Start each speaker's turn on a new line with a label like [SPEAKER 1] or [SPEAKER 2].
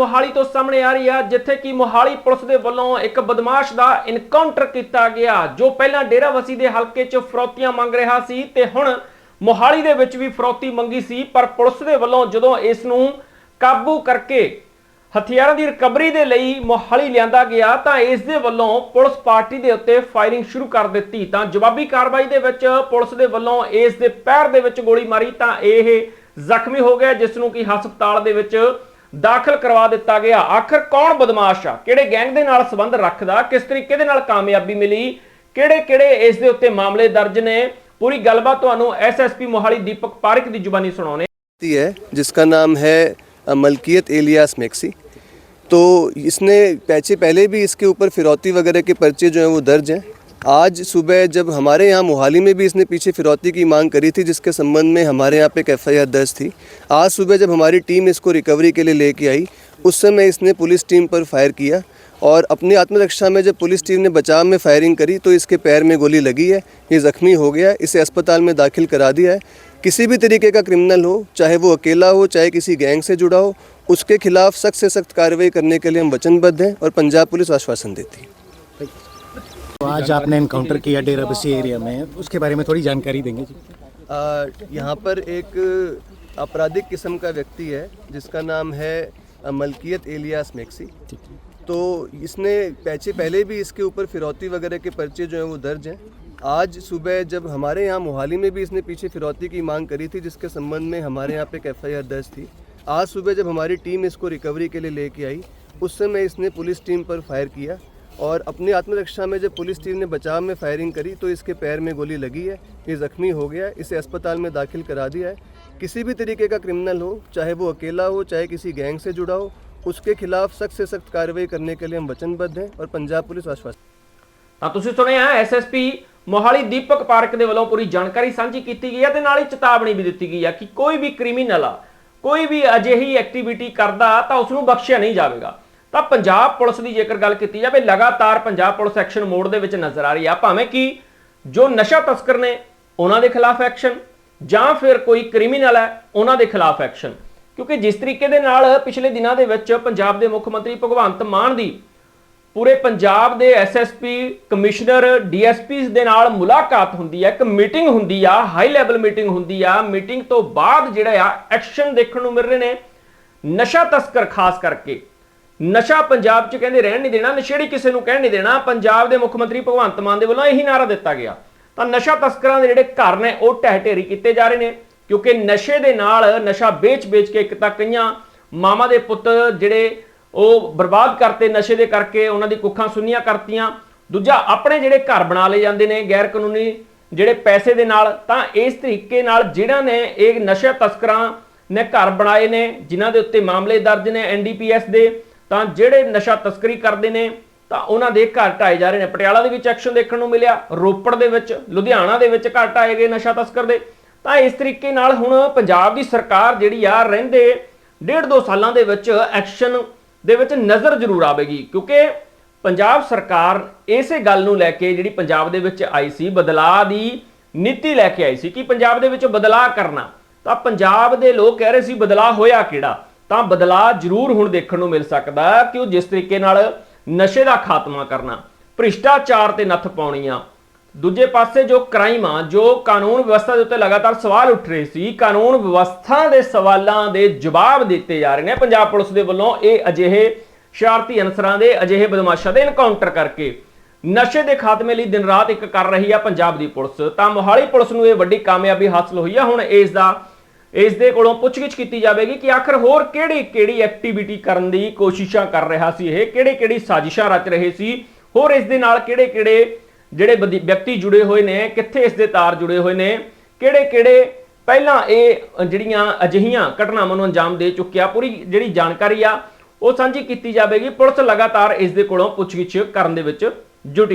[SPEAKER 1] ਮੋਹਾਲੀ ਤੋਂ ਸਾਹਮਣੇ ਆ ਰਹੀ ਆ, ਜਿੱਥੇ ਕਿ ਮੋਹਾਲੀ ਪੁਲਿਸ ਦੇ ਵੱਲੋਂ ਇੱਕ ਬਦਮਾਸ਼ ਦਾ ਇਨਕਾਊਂਟਰ ਕੀਤਾ ਗਿਆ, ਜੋ ਪਹਿਲਾਂ ਡੇਰਾਵਸੀ ਦੇ ਹਲਕੇ 'ਚ ਫਰੌਤੀਆਂ ਮੰਗ ਰਿਹਾ ਸੀ ਤੇ ਹੁਣ ਮੋਹਾਲੀ ਦੇ ਵਿੱਚ ਵੀ ਫਰੌਤੀ ਮੰਗੀ ਸੀ, ਪਰ ਪੁਲਿਸ ਦੇ ਵੱਲੋਂ ਜਦੋਂ ਇਸ ਨੂੰ ਕਾਬੂ ਕਰਕੇ ਹਥਿਆਰਾਂ ਦੀ ਰਿਕਵਰੀ ਦੇ ਲਈ ਮੋਹਾਲੀ ਲਿਆਂਦਾ ਗਿਆ, ਤਾਂ ਇਸ ਦੇ ਵੱਲੋਂ ਪੁਲਿਸ ਪਾਰਟੀ ਦੇ ਉੱਤੇ ਫਾਇਰਿੰਗ ਸ਼ੁਰੂ ਕਰ ਦਿੱਤੀ। ਤਾਂ ਜਵਾਬੀ ਕਾਰਵਾਈ ਦੇ ਵਿੱਚ ਪੁਲਿਸ ਦੇ ਵੱਲੋਂ ਇਸ ਦੇ ਪੈਰ ਦੇ ਵਿੱਚ ਗੋਲੀ ਮਾਰੀ, ਤਾਂ ਇਹ ਜ਼ਖਮੀ ਹੋ ਗਿਆ, ਜਿਸ ਨੂੰ ਕਿ ਹਸਪਤਾਲ ਦੇ ਵਿੱਚ ਦਾਖਲ ਕਰਵਾ ਦਿੱਤਾ ਗਿਆ ਆਖਰ ਕੌਣ ਬਦਮਾਸ਼ ਆ ਕਿਹੜੇ ਗੈਂਗ ਦੇ ਨਾਲ ਸੰਬੰਧ ਰੱਖਦਾ ਕਿਸ ਤਰੀਕੇ ਦੇ ਨਾਲ ਕਾਮਯਾਬੀ ਮਿਲੀ ਕਿਹੜੇ ਕਿਹੜੇ ਇਸ ਦੇ ਉੱਤੇ ਮਾਮਲੇ ਦਰਜ ਨੇ ਪੂਰੀ ਗੱਲਬਾਤ ਤੁਹਾਨੂੰ ਐਸਐਸਪੀ ਮੋਹਾਲੀ ਦੀਪਕ ਪਾਰਕ ਦੀ ਜ਼ੁਬਾਨੀ ਸੁਣਾਉਣੇ
[SPEAKER 2] व्यक्ति है जिसका नाम है अ, मलकियत एलियास मैक्सी तो इसने पैसे पहले भी इसके ऊपर फिरौती वगैरह के पर्चे जो हैं वो दर्ज हैं आज सुबह जब हमारे यहाँ मोहाली में भी इसने पीछे फिरौती की मांग करी थी, जिसके संबंध में हमारे यहाँ पे एक एफआईआर दर्ज थी, आज सुबह जब हमारी टीम इसको रिकवरी के लिए लेके आई, उस समय इसने पुलिस टीम पर फायर किया और अपनी आत्मरक्षा में जब पुलिस टीम ने बचाव में फायरिंग करी तो इसके पैर में गोली लगी है, ये ज़ख्मी हो गया, इसे अस्पताल में दाखिल करा दिया है। किसी भी तरीके का क्रिमिनल हो, चाहे वो अकेला हो, चाहे किसी गैंग से जुड़ा हो, उसके खिलाफ सख्त से सख्त कार्रवाई करने के लिए हम वचनबद्ध हैं और पंजाब पुलिस आश्वासन देती है।
[SPEAKER 3] तो आज आपने इनकाउंटर किया डेरा बसी एरिया में उसके बारे में थोड़ी जानकारी देंगे जी।
[SPEAKER 2] आ, यहाँ पर एक आपराधिक किस्म का व्यक्ति है जिसका नाम है मलकियत एलियास मैक्सी। तो इसने पैसे पहले भी इसके ऊपर फिरौती वगैरह के पर्चे जो हैं वो दर्ज हैं। आज सुबह जब हमारे यहाँ मोहाली में भी इसने पीछे फिरौती की मांग करी थी जिसके संबंध में हमारे यहाँ पे एक एफआईआर दर्ज थी आज सुबह जब हमारी टीम इसको रिकवरी के लिए लेके आई उस समय इसने पुलिस टीम पर फायर किया। और अपनी आत्मरक्षा में जब पुलिस टीम ने बचाव में फायरिंग करी तो इसके पैर में गोली लगी है ये ज़ख्मी हो गया इसे अस्पताल में दाखिल करा दिया है किसी भी तरीके का क्रिमिनल हो चाहे वो अकेला हो चाहे किसी गैंग से जुड़ा हो उसके खिलाफ सख्त से सख्त कार्रवाई करने के लिए हम वचनबद्ध हैं और पंजाब पुलिस आश्वासन
[SPEAKER 1] ਤਾਂ ਤੁਸੀਂ ਸੁਣਿਆ ਐਸਐਸਪੀ ਮੋਹਾਲੀ ਦੀਪਕ ਪਾਰਕ ਦੇ ਵੱਲੋਂ ਪੂਰੀ ਜਾਣਕਾਰੀ ਸਾਂਝੀ ਕੀਤੀ ਗਈ ਹੈ ਤੇ ਨਾਲ ਹੀ ਚੇਤਾਵਨੀ ਵੀ ਦਿੱਤੀ ਗਈ ਹੈ ਕਿ ਕੋਈ ਵੀ ਕ੍ਰਿਮੀਨਲ ਆ ਕੋਈ ਵੀ ਅਜਿਹੀ ਐਕਟੀਵਿਟੀ ਕਰਦਾ ਤਾਂ ਉਸ ਨੂੰ ਬਖਸ਼ਿਆ ਨਹੀਂ ਜਾਵੇਗਾ ਤਾਂ ਪੰਜਾਬ ਪੁਲਿਸ ਦੀ ਜੇਕਰ ਗੱਲ ਕੀਤੀ ਜਾਵੇ, ਲਗਾਤਾਰ ਪੰਜਾਬ ਪੁਲਿਸ ਐਕਸ਼ਨ ਮੋਡ ਦੇ ਵਿੱਚ ਨਜ਼ਰ ਆ ਰਹੀ ਆ, ਭਾਵੇਂ ਕਿ ਜੋ ਨਸ਼ਾ ਤਸਕਰ ਨੇ ਉਹਨਾਂ ਦੇ ਖਿਲਾਫ ਐਕਸ਼ਨ, ਜਾਂ ਫਿਰ ਕੋਈ ਕ੍ਰਿਮੀਨਲ ਹੈ, ਉਹਨਾਂ ਦੇ ਖਿਲਾਫ ਐਕਸ਼ਨ। ਕਿਉਂਕਿ ਜਿਸ ਤਰੀਕੇ ਦੇ ਨਾਲ ਪਿਛਲੇ ਦਿਨਾਂ ਦੇ ਵਿੱਚ ਪੰਜਾਬ ਦੇ ਮੁੱਖ ਮੰਤਰੀ ਭਗਵੰਤ ਮਾਨ ਦੀ ਪੂਰੇ ਪੰਜਾਬ ਦੇ ਐਸਐਸਪੀ ਕਮਿਸ਼ਨਰ ਡੀਐਸਪੀਸ ਦੇ ਨਾਲ ਮੁਲਾਕਾਤ ਹੁੰਦੀ ਹੈ ਇੱਕ ਮੀਟਿੰਗ ਹੁੰਦੀ ਆ, ਹਾਈ ਲੈਵਲ ਮੀਟਿੰਗ ਹੁੰਦੀ ਆ, ਮੀਟਿੰਗ ਤੋਂ ਬਾਅਦ ਜਿਹੜਾ ਆ, ਐਕਸ਼ਨ ਦੇਖਣ ਨੂੰ ਮਿਲ ਰਹੇ ਨੇ ਨਸ਼ਾ ਤਸਕਰ ਖਾਸ ਕਰਕੇ। ਨਸ਼ਾ ਪੰਜਾਬ 'ਚ ਕਹਿੰਦੇ ਰਹਿਣ ਨਹੀਂ ਦੇਣਾ, ਨਸ਼ੇੜੀ ਕਿਸੇ ਨੂੰ ਕਹਿਣ ਨਹੀਂ ਦੇਣਾ, ਪੰਜਾਬ ਦੇ ਮੁੱਖ ਮੰਤਰੀ ਭਗਵੰਤ ਮਾਨ ਦੇ ਵੱਲੋਂ ਇਹੀ ਨਾਰਾ ਦਿੱਤਾ ਗਿਆ। ਤਾਂ ਨਸ਼ਾ ਤਸਕਰਾਂ ਦੇ ਜਿਹੜੇ ਘਰ ਨੇ, ਉਹ ਢਹਿ ਢੇਰੀ ਕੀਤੇ ਜਾ ਰਹੇ ਨੇ, ਕਿਉਂਕਿ ਨਸ਼ੇ ਦੇ ਨਾਲ ਨਸ਼ਾ ਵੇਚ-ਵੇਚ ਕੇ ਇੱਕ ਤਾਂ ਕਈਆਂ ਮਾਮਾ ਦੇ ਪੁੱਤ ਜਿਹੜੇ ਉਹ ਬਰਬਾਦ ਕਰਤੇ ਨਸ਼ੇ ਦੇ ਕਰਕੇ, ਉਹਨਾਂ ਦੀ ਕੁੱਖਾਂ ਸੁੰਨੀਆਂ ਕਰਤੀਆਂ। ਦੂਜਾ, ਆਪਣੇ ਜਿਹੜੇ ਘਰ ਬਣਾ ਲਏ ਜਾਂਦੇ ਨੇ ਗੈਰ ਕਾਨੂੰਨੀ ਜਿਹੜੇ ਪੈਸੇ ਦੇ ਨਾਲ, ਤਾਂ ਇਸ ਤਰੀਕੇ ਨਾਲ ਜਿਹੜਾ ਨੇ ਇਹ ਨਸ਼ਾ ਤਸਕਰਾਂ ਨੇ ਘਰ ਬਣਾਏ ਨੇ, ਜਿਨ੍ਹਾਂ ਦੇ ਉੱਤੇ ਮਾਮਲੇ ਦਰਜ ਨੇ ਐਨਡੀਪੀਐਸ ਦੇ ਤਾਂ ਜਿਹੜੇ ਨਸ਼ਾ ਤਸਕਰੀ ਕਰਦੇ ਨੇ, ਤਾਂ ਉਹਨਾਂ ਦੇ ਘਰ ਢਾਏ ਜਾ ਰਹੇ ਨੇ। ਪਟਿਆਲਾ ਦੇ ਵਿੱਚ ਐਕਸ਼ਨ ਦੇਖਣ ਨੂੰ ਮਿਲਿਆ। ਰੋਪੜ ਦੇ ਵਿੱਚ, ਲੁਧਿਆਣਾ ਦੇ ਵਿੱਚ ਘਰ ਢਾਏ ਗਏ ਨਸ਼ਾ ਤਸਕਰ ਦੇ। ਤਾਂ ਇਸ ਤਰੀਕੇ ਨਾਲ ਹੁਣ ਪੰਜਾਬ ਦੀ ਸਰਕਾਰ ਜਿਹੜੀ ਆ, ਰਹਿੰਦੇ ਡੇਢ ਦੋ ਸਾਲਾਂ ਦੇ ਵਿੱਚ ਐਕਸ਼ਨ ਦੇ ਵਿੱਚ ਨਜ਼ਰ ਜ਼ਰੂਰ ਆਵੇਗੀ। ਕਿਉਂਕਿ ਪੰਜਾਬ ਸਰਕਾਰ ਇਸੇ ਗੱਲ ਨੂੰ ਲੈ ਕੇ ਜਿਹੜੀ ਪੰਜਾਬ ਦੇ ਵਿੱਚ ਆਈ ਸੀ, ਬਦਲਾਅ ਦੀ ਨੀਤੀ ਲੈ ਕੇ ਆਈ ਸੀ ਕਿ ਪੰਜਾਬ ਦੇ ਵਿੱਚ ਬਦਲਾਅ ਕਰਨਾ। ਤਾਂ ਪੰਜਾਬ ਦੇ ਲੋਕ ਕਹਿ ਰਹੇ ਸੀ, ਬਦਲਾਅ ਹੋਇਆ ਕਿਹੜਾ? ਤਾਂ ਬਦਲਾਅ ਜ਼ਰੂਰ ਹੁਣ ਦੇਖਣ ਨੂੰ ਮਿਲ ਸਕਦਾ ਕਿ ਉਹ ਜਿਸ ਤਰੀਕੇ ਨਾਲ ਨਸ਼ੇ ਦਾ ਖਾਤਮਾ ਕਰਨਾ, ਭ੍ਰਿਸ਼ਟਾਚਾਰ ਤੇ ਨੱਥ ਪਾਉਣੀ ਆ ਦੂਜੇ ਪਾਸੇ ਜੋ ਕ੍ਰਾਈਮ ਆ, ਜੋ ਕਾਨੂੰਨ ਵਿਵਸਥਾ ਦੇ ਉੱਤੇ ਲਗਾਤਾਰ ਸਵਾਲ ਉੱਠ ਰਹੇ ਸੀ, ਕਾਨੂੰਨ ਵਿਵਸਥਾ ਦੇ ਸਵਾਲਾਂ ਦੇ ਜਵਾਬ ਦਿੱਤੇ ਜਾ ਰਹੇ ਨੇ। ਪੰਜਾਬ ਪੁਲਿਸ ਦੇ ਵੱਲੋਂ ਇਹ ਅਜਿਹੇ ਸ਼ਰਾਰਤੀ ਅਨਸਰਾਂ ਦੇ ਅਜਿਹੇ ਬਦਮਾਸ਼ਾਂ ਦੇ ਇਨਕਾਊਂਟਰ ਕਰਕੇ ਨਸ਼ੇ ਦੇ ਖਾਤਮੇ ਲਈ ਦਿਨ ਰਾਤ ਇੱਕ ਕਰ ਰਹੀ ਆ ਪੰਜਾਬ ਦੀ ਪੁਲਿਸ। ਤਾਂ ਮੋਹਾਲੀ ਪੁਲਿਸ ਨੂੰ ਇਹ ਵੱਡੀ ਕਾਮਯਾਬੀ ਹਾਸਲ ਹੋਈ ਆ। ਹੁਣ ਇਸ ਦਾ ਇਸ ਦੇ ਕੋਲੋਂ ਪੁੱਛਗਿੱਛ ਕੀਤੀ ਜਾਵੇਗੀ ਕਿ ਆਖਰ ਹੋਰ ਕਿਹੜੀ ਕਿਹੜੀ ਐਕਟੀਵਿਟੀ ਕਰਨ ਦੀ ਕੋਸ਼ਿਸ਼ਾਂ ਕਰ ਰਿਹਾ ਸੀ ਇਹ ਕਿਹੜੇ ਕਿਹੜੀ ਸਾਜ਼ਿਸ਼ਾਂ ਰਚ ਰਹੇ ਸੀ, ਹੋਰ ਇਸ ਦੇ ਨਾਲ ਕਿਹੜੇ ਕਿਹੜੇ ਜਿਹੜੇ ਵਿਅਕਤੀ ਜੁੜੇ ਹੋਏ ਨੇ, ਕਿੱਥੇ ਇਸ ਦੇ ਤਾਰ ਜੁੜੇ ਹੋਏ ਨੇ ਕਿਹੜੇ ਕਿਹੜੇ ਪਹਿਲਾਂ ਇਹ ਜਿਹੜੀਆਂ ਅਜਿਹੀਆਂ ਘਟਨਾਵਾਂ ਨੂੰ ਅੰਜਾਮ ਦੇ ਚੁੱਕਿਆ, ਪੂਰੀ ਜਿਹੜੀ ਜਾਣਕਾਰੀ ਆ, ਉਹ ਸਾਂਝੀ ਕੀਤੀ ਜਾਵੇਗੀ, ਪੁਲਿਸ ਲਗਾਤਾਰ ਇਸ ਦੇ ਕੋਲੋਂ ਪੁੱਛਗਿੱਛ ਕਰਨ ਦੇ ਵਿੱਚ ਜੁਟੀ ਰਹੀ